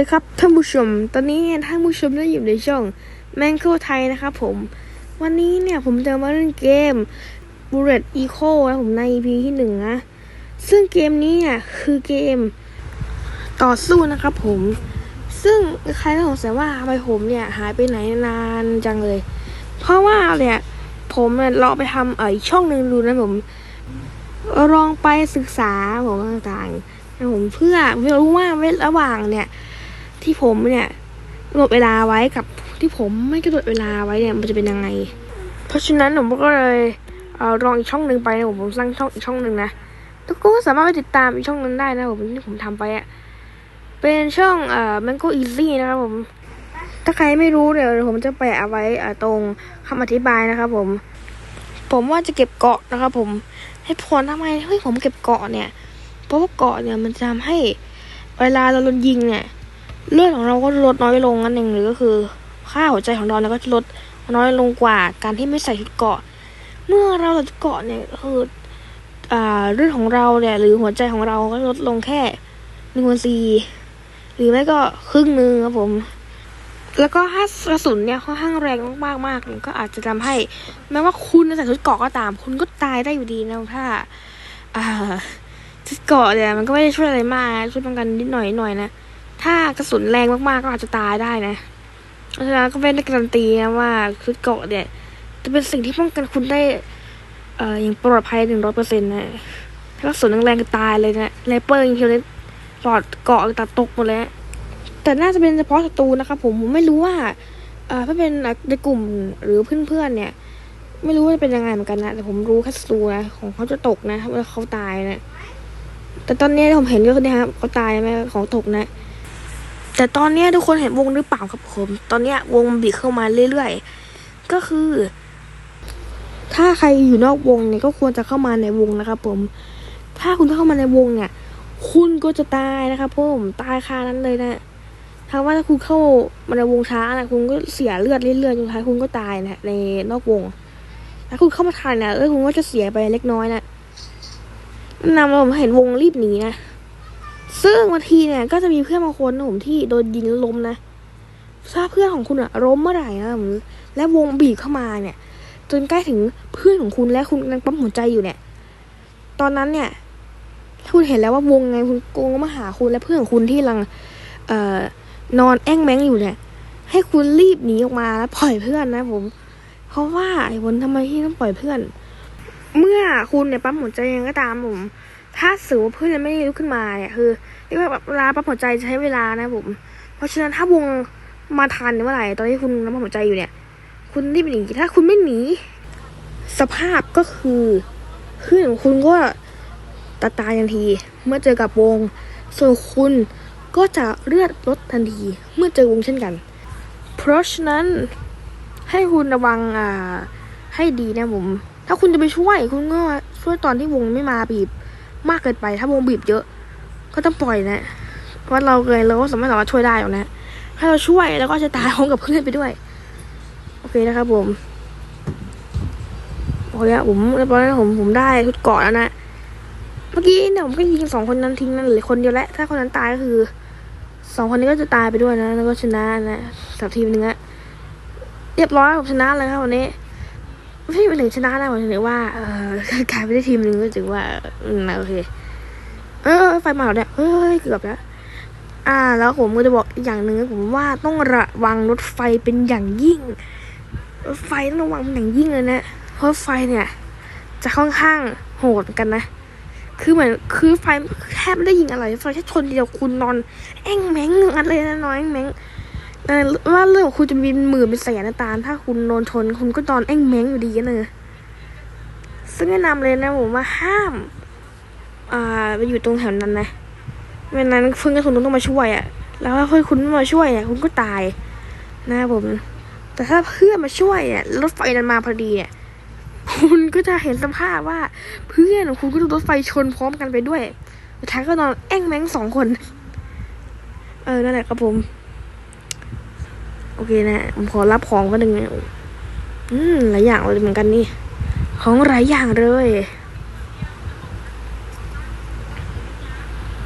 ดีครับท่านผู้ชม ตอนนี้ท่านผู้ชมได้อยู่ในช่องแมงโ o ไทยนะครับผม วันนี้เนี่ยผมจะมาเล่นเกม Bullet Eco นะผมใน EP ที่หนึ่งนะ ซึ่งเกมนี้เนี่ยคือเกมต่อสู้นะครับผม ซึ่งใครต้องสงสัยว่าทำไมผมเนี่ยหายไปไหนนานจังเลย เพราะว่าเนี่ยผมเนี่ยลองไปทำเอออช่องหนึ่งดูนะผม ลองไปศึกษาผมต่างๆนะผมเพื่อรู้ว่าเวลาระหว่างเนี่ย ที่ผมเนี่ยกำหนดเวลาไว้กับที่ผมไม่กำหนดเวลาไว้เนี่ยมันจะเป็นยังไง เพราะฉะนั้นผมก็เลยเออลองอีกช่องหนึ่งไปนะผมผมสร้างช่องอีกช่องหนึ่งนะทุกคนก็สามารถไปติดตามอีกช่องนั้นได้นะผมที่ผมทำไปอะเป็นช่องเอ่อ Mango Easy นะครับผม ถ้าใครไม่รู้เดี๋ยวผมจะแปะเอาไว้ตรงคำอธิบายนะครับผม ผมว่าจะเก็บเกาะนะครับผมให้ผลทำไมเฮ้ยผมเก็บเกาะเนี่ย เพราะว่าเกาะเนี่ยมันจะทำให้เวลาเราโดนยิงเนี่ย เลือดของเราก็ลดน้อยลงนั่นเองหรือก็คือ ค่าหัวใจของเราเนี่ยก็จะลดน้อยลงกว่าการที่ไม่ใส่ชุดเกาะ เมื่อเราใส่ชุดเกาะเนี่ยคืออ่าเลือดของเราเนี่ยหรือหัวใจของเราก็ลดลงแค่หนึ่งส่สี่หรือไม่ก็ครึ่งหนึ่งครับผม แล้วก็ถ้ากระสุนเนี่ยค่อนข้างแรงมากๆมากก็อาจจะทำให้ แม้ว่าคุณใส่ชุดเกาะก็ตาม คุณก็ตายได้อยู่ดีนะถ้าอ่าชุดเกาะเนี่ยมันก็ไม่ได้ช่วยอะไรมากช่วยป้องกันนิดหน่อยหน่อยนะ ถ้ากระสุนแรงมากๆก็อาจจะตายได้นะเพราะฉะนั้นก็ไม่ได้การันตีนะว่าชุดเกาะเนี่ยจะเป็นสิ่งที่ป้องกันคุณได้ เอ่ออย่างปลอดภัยหนึ่งร้อยเปอร์เซ็นต์นะถ้ากระสุนแรงๆก็ตายเลยนะไนเปอร์ยิงเทียวเลยหลอดเกาะตัดตกหมดเลยนะแต่น่าจะเป็นเฉพาะศัตรูนะครับผมผมไม่รู้ว่าเอ่อถ้าเป็นในกลุ่มหรือเพื่อนๆเนี่ย ไม่รู้ว่าจะเป็นยังไงเหมือนกันนะแต่ผมรู้แค่ศัตรูนะของเขาจะตกนะเมื่อเขาตายนะแต่ตอนนี้ที่ผมเห็นก็คือเนะครับเขาตายไหมของตกนะ แต่ตอนนี้ทุกคนเห็นวงหรือเปล่าครับผม ตอนนี้วงบีบเข้ามาเรื่อยๆ ก็คือ ถ้าใครอยู่นอกวงเนี่ยก็ควรจะเข้ามาในวงนะครับผม ถ้าคุณเข้ามาในวงเนี่ย คุณก็จะตายนะครับผมตายคานั้นเลยนะถ้าว่าถ้าคุณเข้ามาในวงช้านะคุณก็เสียเลือดเรื่อยๆจนท้ายคุณก็ตายนะในนอกวงถ้าคุณเข้ามาทันนะเออคุณก็จะเสียไปเล็กน้อยนะนำเราผมเห็นวงรีบหนีนะ ซึ่งบางทีเนี่ยก็จะมีเพื่อนบางคนนะผมที่โดนยิงล้มนะถ้าเพื่อนของคุณอะล้มเมื่อไหร่นะผมและวงบีบเข้ามาเนี่ย จนใกล้ถึงเพื่อนของคุณและคุณกำลังปั๊มหัวใจอยู่เนี่ย ตอนนั้นเนี่ยถ้าคุณเห็นแล้วว่าวงไงคุณโกงมาหาคุณและเพื่อนของคุณที่กำลังเอ่อนอนแอ้งแมงอยู่เนี่ย ให้คุณรีบหนีออกมาแล้วปล่อยเพื่อนนะผม เพราะว่าไอ้บนทำไมที่ต้องปล่อยเพื่อน เมื่อคุณเนี่ยปั๊มหัวใจยังก็ตามผม ถ้าสูเพื่อนไม่ลุกขึ้นมาเนี่ยคือเรียกว่าแบบเวลาปั๊มหัวใจจะใช้เวลานะผม เพราะฉะนั้นถ้าวงมาทันเมื่อไหร่ตอนที่คุณปั๊มหัวใจอยู่เนี่ย คุณรีบหนีถ้าคุณไม่หนี สภาพก็คือเพื่อนของคุณก็ตายตายทันที เมื่อเจอกับวง ส่วนคุณก็จะเลือดลดทันที เมื่อเจอวงเช่นกัน เพราะฉะนั้นให้คุณระวังอ่าให้ดีนะผม ถ้าคุณจะไปช่วยคุณก็ช่วยตอนที่วงไม่มาบีบ มากเกินไป ถ้าวงบีบเยอะ ก็ต้องปล่อยนะว่าเราเลยเราก็สามารถสามารถช่วยได้หรอกนะให้เราช่วยแล้วก็จะตายพร้อมกับเพื่อนไปด้วย โอเคนะครับผมโอเคอะผมตอนนั้นผมผมได้ชุดเกาะแล้วนะเมื่อกี้เนี่ยผมก็ยิงสองคนนั้นทิ้งนั่นเหลือคนเดียวแหล้วถ้าคนนั้นตายก็คือสองคนนี้ก็จะตายไปด้วยนะ แล้วก็ชนะนะสับทีมหนึ่งอะเรียบร้อยผมชนะเลยครับวันนี้ ไม่ใช่ไปถึงชนะนะหมายถึงว่าเออกลายไปได้ทีมหนึ่งก็ถือว่าโอเค เออไฟมาแล้วเนี่ยเฮ้ยเกือบแล้วอ่า แล้วผมก็จะบอกอีกอย่างหนึ่งผมว่าต้องระวังรถไฟเป็นอย่างยิ่งรถไฟต้องระวังเป็นอย่างยิ่งเลยนะเพราะไฟเนี่ย จะค่อนข้างโหดกันนะคือเหมือนคือไฟแทบไม่ได้ยิงอะไรไฟแค่ชนเดียวคุณนอน แอ่งแมงงันเลยนะน้อยแองแมง ว่าเรื่องของคุณจะมีหมื่นเป็นแสนนะตามถ้าคุณโดนชนคุณก็นอนแอ่งแมงอยู่ดีนะซึ่งแนะนำเลยนะผมว่าห้าม อ่าไปอยู่ตรงแถวนั้นนะไม่นั้นเพื่อนกับคุณต้องมาช่วยอะ่ะ แล้วถ้าเพื่อนคุณไม่มาช่วยเนี่ยคุณก็ตายนะผม แต่ถ้าเพื่อนมาช่วยเนี่ยรถไฟนั้นมาพอดีเนี่ยคุณก็จะเห็นสภาพว่าเพื่อนของคุณก็โดนรถไฟชนพร้อมกันไปด้วยสุดท้ายก็นอนแอ่งแมงสองคน เออ นั่นแหละครับผม โอเคนะผมขอรับของก็หนึ่งอืมหลายอย่างเลยเหมือนกันนี่ ของหลายอย่างเลย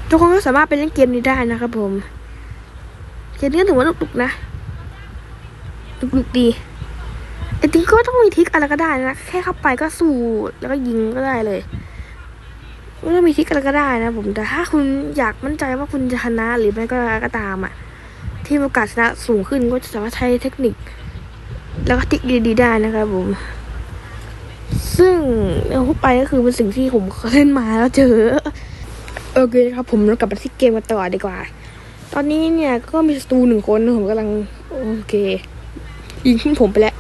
ทุกคนก็สามารถไปเล่นเกมนี้ได้นะครับผม เกมนี้ถือว่าดุกๆนะดุกๆดีไอ้จริงก็ต้องมีทิกอะไรก็ได้นะ แค่เข้าไปก็สู้แล้วก็ยิงก็ได้เลยไม่ต้องมีทิกอะไรก็ได้นะผม แต่ถ้าคุณอยากมั่นใจว่าคุณจะชนะหรือไม่ก็ก็ตามอะ ที่โอกาสชนะสูงขึ้นก็จะสามารถใช้เทคนิค แล้วก็ทริกดีๆได้นะครับผม ซึ่งเอาไปก็คือเป็นสิ่งที่ผมเล่นมาแล้วเจอ โอเคครับผมเรากลับมาที่เกมกันต่อดีกว่า ตอนนี้เนี่ยก็มีศัตรูหนึ่งคนผมกำลัง โอเคยิงขึ้นผมไปแล้ว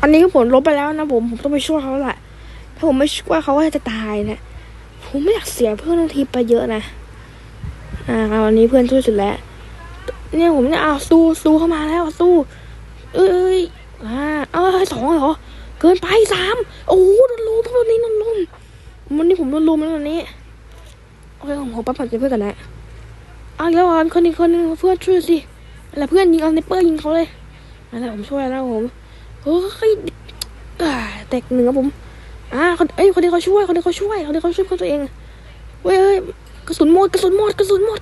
อันนี้ก็ผลลบไปแล้วนะผม ผมต้องไปช่วยเขาแหละ ถ้าผมไม่ช่วยเขาก็จะตายนะ ผมไม่อยากเสียเพื่อนทีไปเยอะนะ อ่าวันนี้เพื่อนช่วยสุดแล้ว เนี่ยผมเนี่ยเอาวสู้สู้เข้ามาแล้วสู้ เอ้ยอ่าเอ้ยสองเหรอ เกินไปสามโอ้โหโดนลุมวันนี้โดนลุมวันนี้ผมโดนลุมแล้ววันนี้โอเคผมขอปั๊บผัดเพื่อนกันนะเอาอีกแล้วอะคนอีกคนนึงเพื่อนช่วยสิแล้วเพื่อนยิงเอาสไนเปอร์ยิงเขาเลยนั่นแหละผมช่วยแล้วผมเฮ้ยแตกหนึ่งครับผมอ่าคนเอ้ยคนที่เขาช่วยคนที่เขาช่วยคนที่เขาช่วยเพื่อนตัวเองเว้ย กระสุนหมดกระสุนหมดกระสุนหมด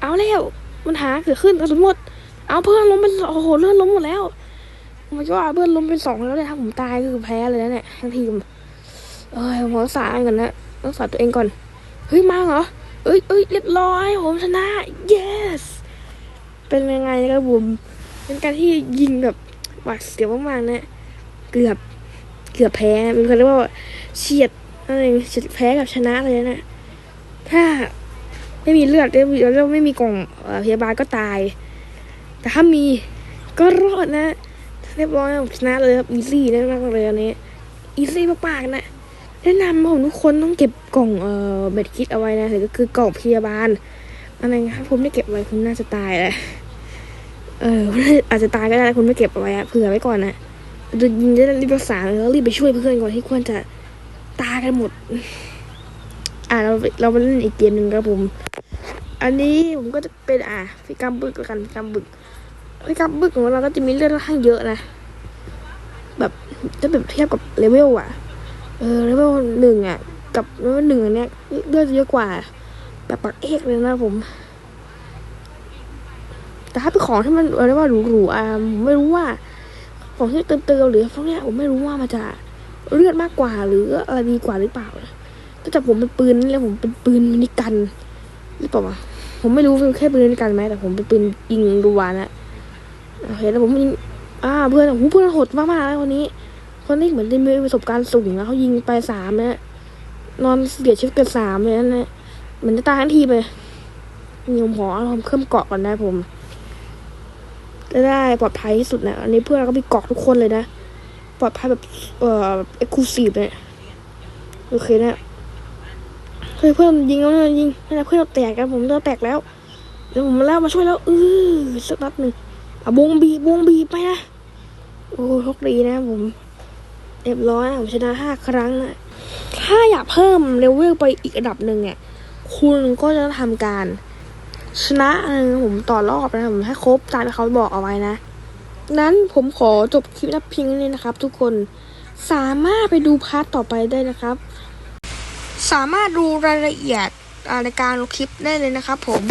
เอาแล้วมันหาเกิดขึ้นกระสุนหมด เอาเพื่อนล้มเป็นโอ้โหเลื่อนล้มหมดแล้วมันก็เพื่อนล้มเป็นสองแล้วเนี่ยถ้าผมตายก็คือแพ้เลยนะเนี่ยทั้งทีมเอ้ยผมรักษาก่อนนะรักษาตัวเองก่อนเฮ้ยมาเหรอเอ้ยเอ้ยเรียบร้อยผมชนะ yes เป็นยังไงนะครับผมเป็นการที่ยิงแบบหวาดเสียวมากๆนะเกือบเกือบแพ้เป็นคนเรียกว่าเฉียดอะไรเฉียดแพ้กับชนะเลยนะ ถ้าไม่มีเลือดแล้วไม่มีกล่องพยาบาลก็ตาย แต่ถ้ามีก็รอดนะ เรียบร้อยชนะเลยครับอีซี่ได้มากเลยอันนี้อีซี่มากๆนะแนะนำผมทุกคนต้องเก็บกล่องเอ่อเบ็ดคิดเอาไว้นะหรือก็คือกล่องพยาบาลอะไรครับผมไม่เก็บไว้คุณน่าจะตายแหละเอออาจจะตายก็ได้คุณไม่เก็บเอาไว้เผื่อไว้ก่อนนะจะยิงจะได้รีบรักษาแล้วรีบไปช่วยเพื่อนก่อนที่ควรจะตายกันหมด อ่าเราเรามาเล่นอีกเกมหนึ่งครับผม อันนี้ผมก็จะเป็นอะพี่กำบึกกันกำบึกพี่กำบึกของเราก็จะมีเลือดค่อนข้างเยอะนะ แบบถ้าแบบเทียบกับเลเวลอะ เออเลเวลหนึ่งอะ กับเลเวลหนึ่งอันเนี้ยเลือดเยอะกว่า แบบปักเอกเลยนะผม แต่ถ้าเป็นของที่มันเรียกว่าหรูๆอะผมไม่รู้ว่า ของที่เติมๆหรือพวกเนี้ยผมไม่รู้ว่ามันจะเลือดมากกว่าหรืออะไรดีกว่าหรือเปล่าก็ จะผมเป็นปืนนี่แล้วผมเป็นปืนมินิกันหรือเปล่าวะผมไม่รู้เป็นแค่ปืนด้วยกันไหมแต่ผมเป็นปืนยิงรัวนะโอเคแล้วผมยิงอ่าเพื่อนผมเพื่อนโหดมากๆแล้วคนนี้ คนนี้เหมือนได้มีประสบการณ์สูงนะเขายิงไปสามนะนอนเสียชีวิตเกันสามเลยนะเหมือนจะตายทันทีไปนี่ผมขอผมเพิ่มเกาะก่อนนะผมจะได้ปลอดภัยที่สุดนะอันนี้เพื่อนเราก็มีเกาะทุกคนเลยนะปลอดภัยแบบเอ่อเอ็กซ์คลูซีฟเนี่ยโอเคนะ เฮ้ยเพื่อนยิงแล้วนะยิงนั่นแหละเพื่อนเราแตกกันผมเราแตกแล้วเดี๋ยวผมมาแล้วมาช่วยแล้วเออสักนัดหนึ่งอะวงบีบวงบีบไปนะโอ้โชคดีนะผมเรียบร้อยผมชนะห้าครั้งนะถ้าอยากเพิ่มเลเวลไปอีกระดับหนึ่งเนี่ยคุณก็จะทำการ ชนะผมต่อรอบนะผมให้ครบตามที่เขาบอกเอาไว้นะนั้นผมขอจบคลิปนับพียงนี้นะครับ ทุกคนสามารถไปดูพาร์ทต่อไปได้นะครับ สามารถดูรายละเอียดอ่าในการลงคลิปได้เลยนะครับผม